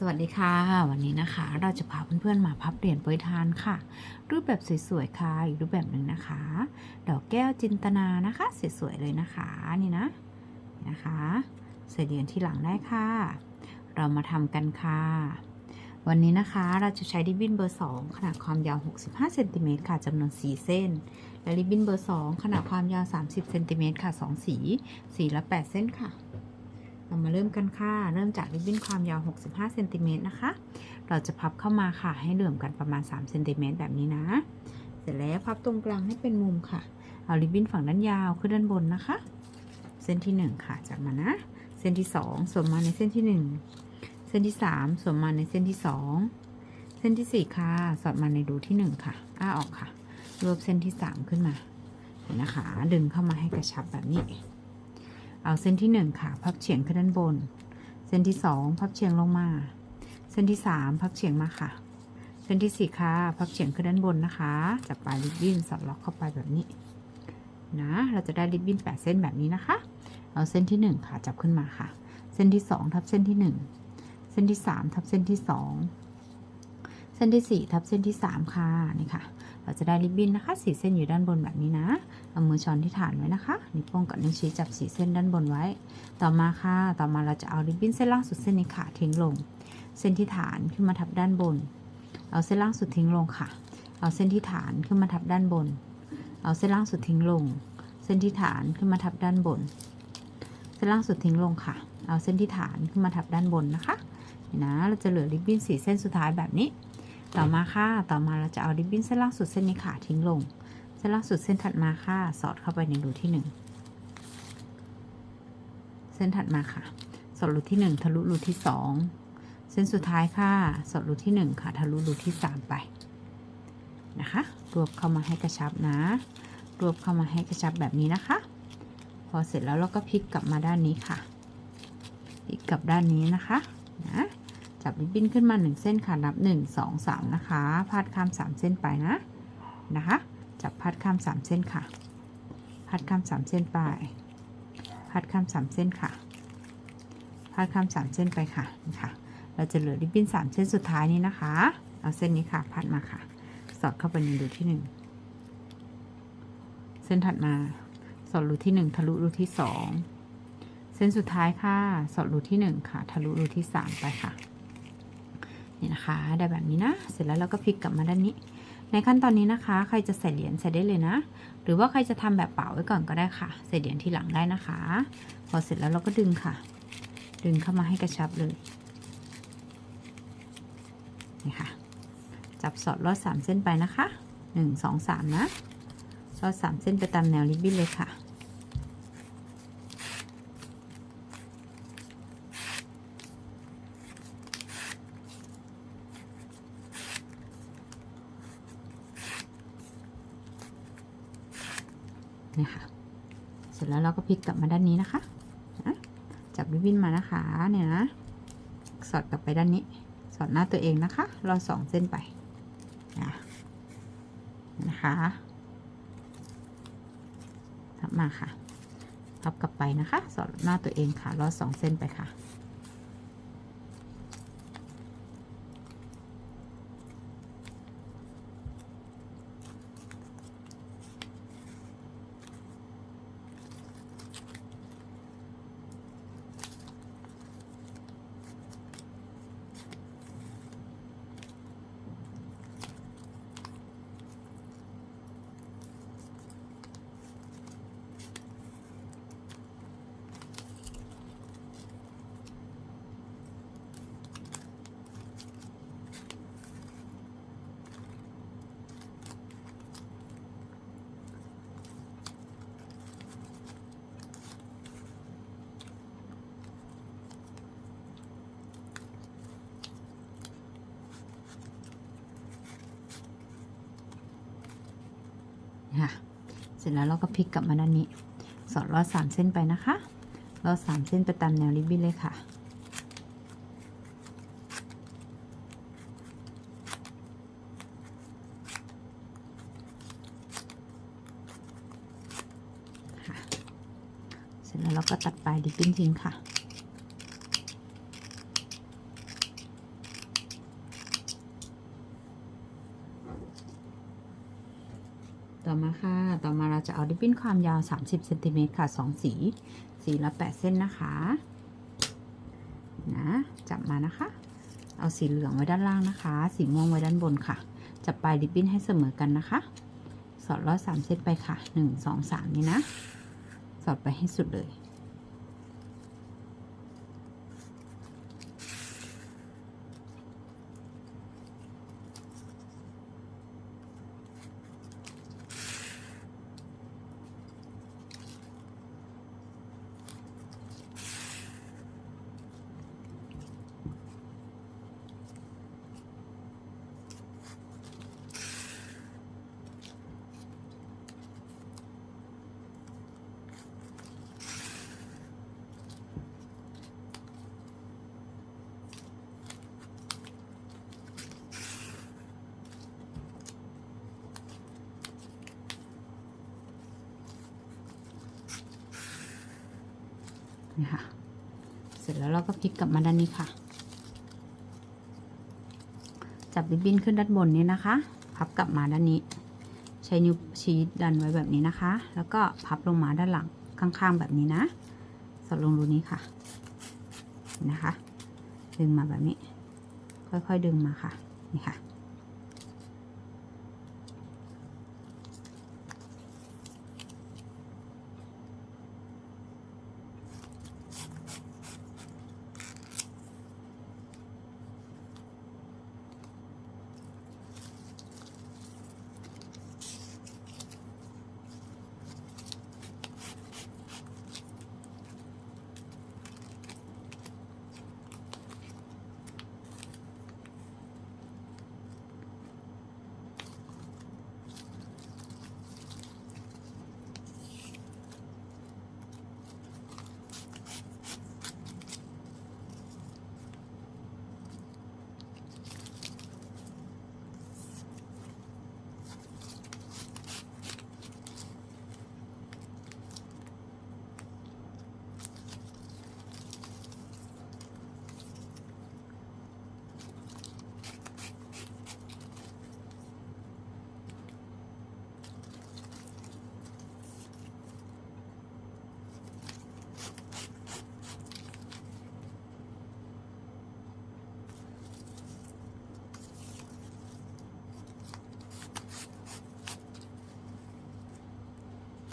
สวัสดีค่ะ วันนี้นะคะ เราจะพาเพื่อนๆมาพับเหรียญโปรยทานค่ะ รูปแบบสวยๆค่ะอีกรูปแบบหนึ่งนะคะ ดอกแก้วจินตนานะคะสวยๆเลยนะคะนี่นะนะคะใส่เหรียญที่หลังได้ค่ะ เรามาทำกันค่ะ วันนี้นะคะเราจะใช้ริบบิ้นเบอร์ 2 ขนาดความยาว 65เซนติเมตรค่ะจำนวน 4 เส้น และริบบิ้นเบอร์ 2 ขนาดความยาว 30เซนติเมตรค่ะ 2 สีสีละ 8 เส้นค่ะ เรามาเริ่มกันค่ะ เริ่มจากริบบิ้นความยาว 65เซนติเมตรนะคะ เราจะพับเข้ามาค่ะ ให้เหลื่อมกันประมาณ3เซนติเมตรแบบนี้นะ เสร็จแล้วพับตรงกลางให้เป็นมุมค่ะ เอาริบบิ้นฝั่งด้านยาวขึ้นด้านบนนะคะ เส้นที่ 1 ค่ะ จากมานะ เส้นที่ 2สวมมาในเส้นที่ 1 เส้นที่ 3สวมมาในเส้นที่ 2 เส้นที่ 4 ค่ะ สอดมาในรูที่ 1 ค่ะ อ้าออกค่ะ รวบเส้นที่ 3 ขึ้นมาเห็นนะคะ ดึงเข้ามาให้กระชับแบบนี้ เอาเส้นที่ 1 ค่ะ พับเฉียงขึ้นด้านบน เส้นที่ 2 พับเฉียงลงมา เส้นที่ 3 พับเฉียงมาค่ะ เส้นที่ 4 ค่ะ พับเฉียงขึ้นด้านบนนะคะ จับปลายริบบิ้นสอดล็อกเข้าไปแบบนี้นะ เราจะได้ริบบิ้น8เส้นแบบนี้นะคะ เอาเส้นที่ 1 ค่ะ จับขึ้นมาค่ะ เส้นที่ 2 ทับเส้นที่ 1 เส้นที่ 3 ทับเส้นที่ 2 เส้นที่ 4 ทับเส้นที่ 3 ค่ะ นี่ค่ะ เราจะได้ริบบิ้นนะคะสีเส้นอยู่ด้านบนแบบนี้นะ เอามือช้อนที่ฐานไว้นะคะนิ้วโป้งกับนิ้วชี้จับสีเส้นด้านบนไว้ ต่อมาค่ะ ต่อมาเราจะเอาริบบิ้นเส้นล่างสุดเส้นนี้ค่ะทิ้งลง เส้นที่ฐานขึ้นมาทับด้านบน เอาเส้นล่างสุดทิ้งลงค่ะ เอาเส้นที่ฐานขึ้นมาทับด้านบน เอาเส้นล่างสุดทิ้งลง เส้นที่ฐานขึ้นมาทับด้านบน เส้นล่างสุดทิ้งลงค่ะ เอาเส้นที่ฐานขึ้นมาทับด้านบนนะคะเห็นนะเราจะเหลือริบบิ้นสีเส้นสุดท้ายแบบนี้ ต่อมาค่ะ ต่อมาเราจะเอาริบบิ้นเส้นล่างสุดเส้นนี้ค่ะทิ้งลง เส้นล่างสุดเส้นถัดมาค่ะ สอดเข้าไปในรูที่หนึ่งเส้นถัดมาค่ะ สอดรูที่หนึ่งทะลุรูที่สองเส้นสุดท้ายค่ะ สอดรูที่หนึ่งค่ะ ทะลุรูที่สามไปนะคะ รวบเข้ามาให้กระชับนะ รวบเข้ามาให้กระชับแบบนี้นะคะ พอเสร็จแล้วเราก็พลิกกลับมาด้านนี้ค่ะ พลิกกลับด้านนี้นะคะ นะ จับริบบิ้นขึ้นมาหนึ่งเส้นค่ะ นับหนึ่งสองสามนะคะ พาดข้ามสามเส้นไปนะ นะคะ จับพัดข้ามสามเส้นค่ะพัดข้ามสามเส้นไปพัดข้ามสามเส้นค่ะพัดข้ามสามเส้นไปค่ะนี่ค่ะ เราจะเหลือริบบิ้นสามเส้นสุดท้ายนี้นะคะ เอาเส้นนี้ค่ะพัดมาค่ะ สอดเข้าไปในรูที่หนึ่งเส้นถัดมา สอดรูที่หนึ่งทะลุรูที่สองเส้นสุดท้ายค่ะ สอดรูที่หนึ่งค่ะ ทะลุรูที่สามไปค่ะ นี่นะคะ ได้แบบนี้นะ เสร็จแล้วเราก็พลิกกลับมาด้านนี้ ในขั้นตอนนี้นะคะ ใครจะใส่เหรียญใส่ได้เลยนะ หรือว่าใครจะทำแบบเปล่าไว้ก่อนก็ได้ค่ะ ใส่เหรียญทีหลังได้นะคะ พอเสร็จแล้วเราก็ดึงค่ะ ดึงเข้ามาให้กระชับเลย นี่ค่ะ จับสอดลอดสามเส้นไปนะคะหนึ่งสองสามนะ ลอดสามเส้นไปตามแนวริบบิ้นเลยค่ะ เนี่ยค่ะ เสร็จแล้วเรา ก็พลิกกลับมาด้านนี้นะคะนะจับริบบิ้นมานะคะเนี่ยนะ สอดกลับไปด้านนี้ สอดหน้าตัวเองนะคะรอสองเส้นไปนะนะคะทับมาค่ะ ทับกลับไปนะคะ สอดหน้าตัวเองค่ะรอสองเส้นไปค่ะเส ร็จแล้วเราก็พลิกกลับมาด้านนี้ สอดลอดสามเส้นไปนะคะลอดสามเส้นไปตามแนวริบบิ้นเลยค่ะค่ะเสร็จแล้วเราก็ตัดปลายริบบิ้นทิ้งค่ะ มาค่ะ ต่อมาเริบบิ้นความยาว 30เซนติเมตรค่ะ 2 สี สีละ 8 เส้นนะคะ นะ จับมานะคะ เอาสีเหลืองไว้ด้านล่างนะคะ สีม่วงไว้ด้านบนค่ะ จับปลายริบบิ้นให้เสมอกันนะคะ สอดรอดสามเส้นไปค่ะ 1 2 3 นี่นะ สอดไปให้สุดเลย นี่ค่ะ เสร็จแล้วเราก็พลิกกลับมาด้านนี้ค่ะ จับริบบิ้นขึ้นด้านบนนี้นะคะ พับกลับมาด้านนี้ ใช้นิ้วชี้ดันไว้แบบนี้นะคะ แล้วก็พับลงมาด้านหลังข้างๆแบบนี้นะสอดลงรูนี้ค่ะนะคะ ดึงมาแบบนี้ ค่อยๆดึงมาค่ะ นี่ค่ะ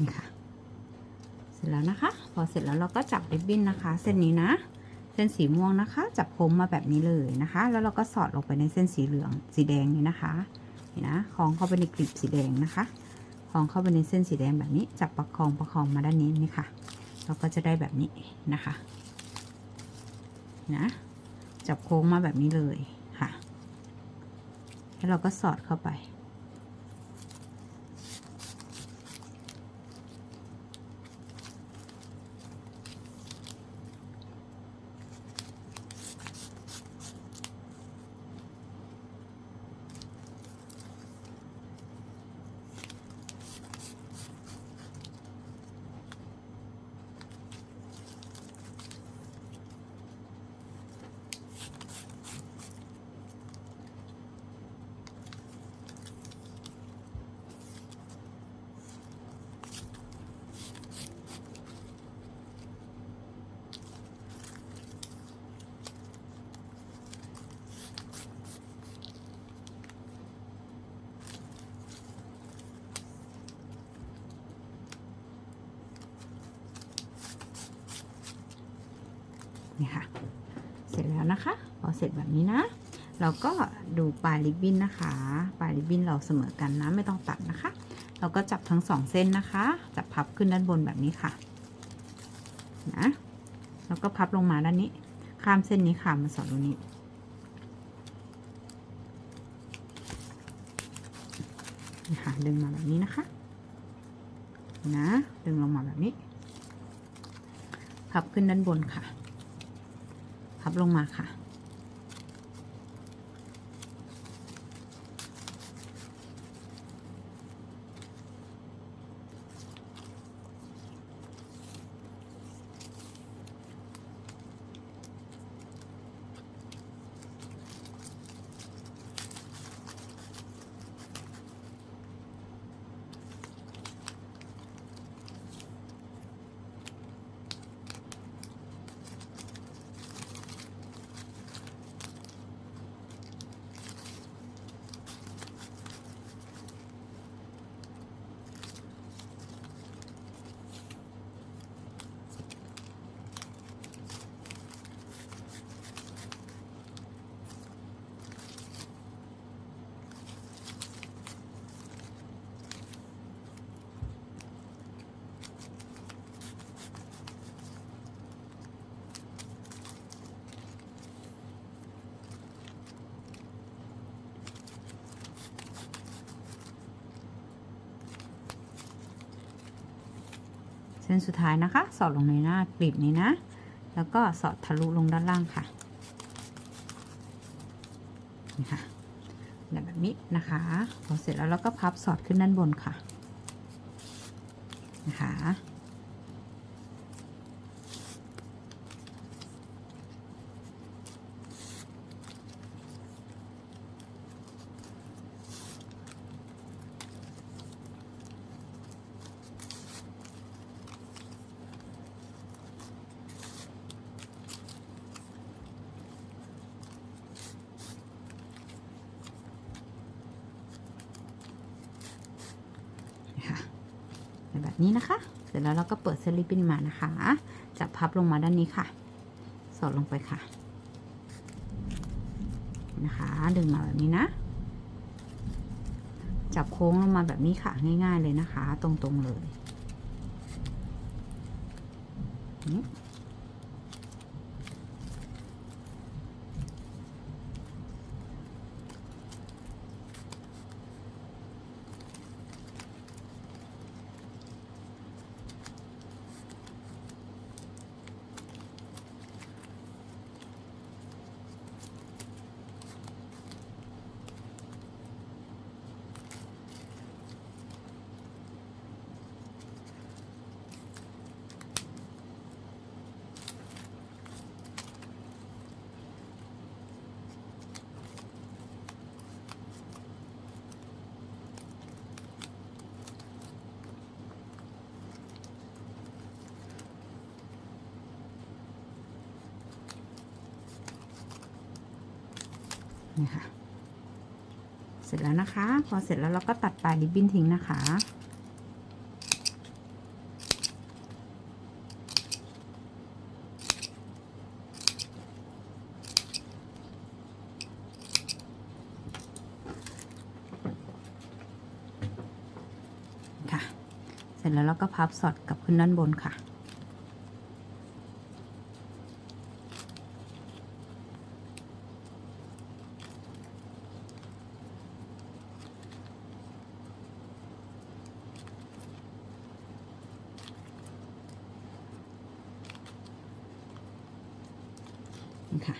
นี่ค่ะ เสร็จแล้วนะคะ พอเสร็จแล้วเราก็จับริบบิ้นนะคะ เส้นนี้นะ เส้นสีม่วงนะคะ จับโค้งมาแบบนี้เลยนะคะ แล้วเราก็สอดลงไปในเส้นสีเหลืองสีแดงนี้นะคะนี่นะคล้องเข้าไปในกลีบสีแดงนะคะคล้องเข้าไปในเส้นสีแดงแบบนี้ จับประคองประคองมาด้านนี้นี่ค่ะ เราก็จะได้แบบนี้นะคะนะจับโค้งมาแบบนี้เลยค่ะ แล้วเราก็สอดเข้าไป นี่ค่ะ เสร็จแล้วนะคะ พอเสร็จแบบนี้นะ เราก็ดูปลายริบบิ้นนะคะ ปลายริบบิ้นเราเสมอกันนะ ไม่ต้องตัดนะคะ เราก็จับทั้งสองเส้นนะคะ จับพับขึ้นด้านบนแบบนี้ค่ะ นะ แล้วก็พับลงมาด้านนี้ ข้ามเส้นนี้ค่ะ มาสอดตรงนี้นี่ค่ะดึงมาแบบนี้นะคะนะดึงลงมาแบบนี้ พับขึ้นด้านบนค่ะ พับลงมาค่ะ ส้นสุดท้ายนะคะ สอดลงในหน้ากลีบนี้นะ แล้วก็สอดทะลุลงด้านล่างค่ะนี่ค่ะแบบนี้นะคะพอเสร็จแล้วเราก็พับสอดขึ้นด้านบนค่ะนะคะค่ะแบบ นี้นะคะ เสร็จแล้วเราก็เปิดเซลิปปินมานะคะจับพับลงมาด้านนี้ค่ะ สอดลงไปค่ะ นะคะ ดึงมาแบบนี้นะ จับโค้งลงมาแบบนี้ค่ะ ง่าย ๆเลยนะคะ ตรงๆเลย นี่ นี่ค่ะ เสร็จแล้วนะคะ พอเสร็จแล้วเราก็ตัดปลายริบบิ้นทิ้งนะคะค่ะเสร็จแล้วเราก็พับสอดกลับขึ้นด้านบนค่ะ นี่ค่ะ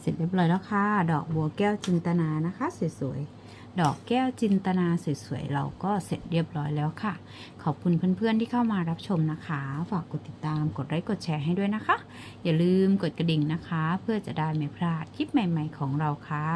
เสร็จเรียบร้อยแล้วค่ะ ดอกบัวแก้วจินตนานะคะ สวยๆ ดอกแก้วจินตนาสวยๆ เราก็เสร็จเรียบร้อยแล้วค่ะ ขอบคุณเพื่อนๆที่เข้ามารับชมนะคะ ฝากกดติดตาม กดไลค์ กดแชร์ให้ด้วยนะคะ อย่าลืมกดกระดิ่งนะคะ เพื่อจะได้ไม่พลาดคลิปใหม่ ๆ ของเราค่ะ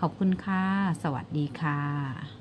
ขอบคุณค่ะ สวัสดีค่ะ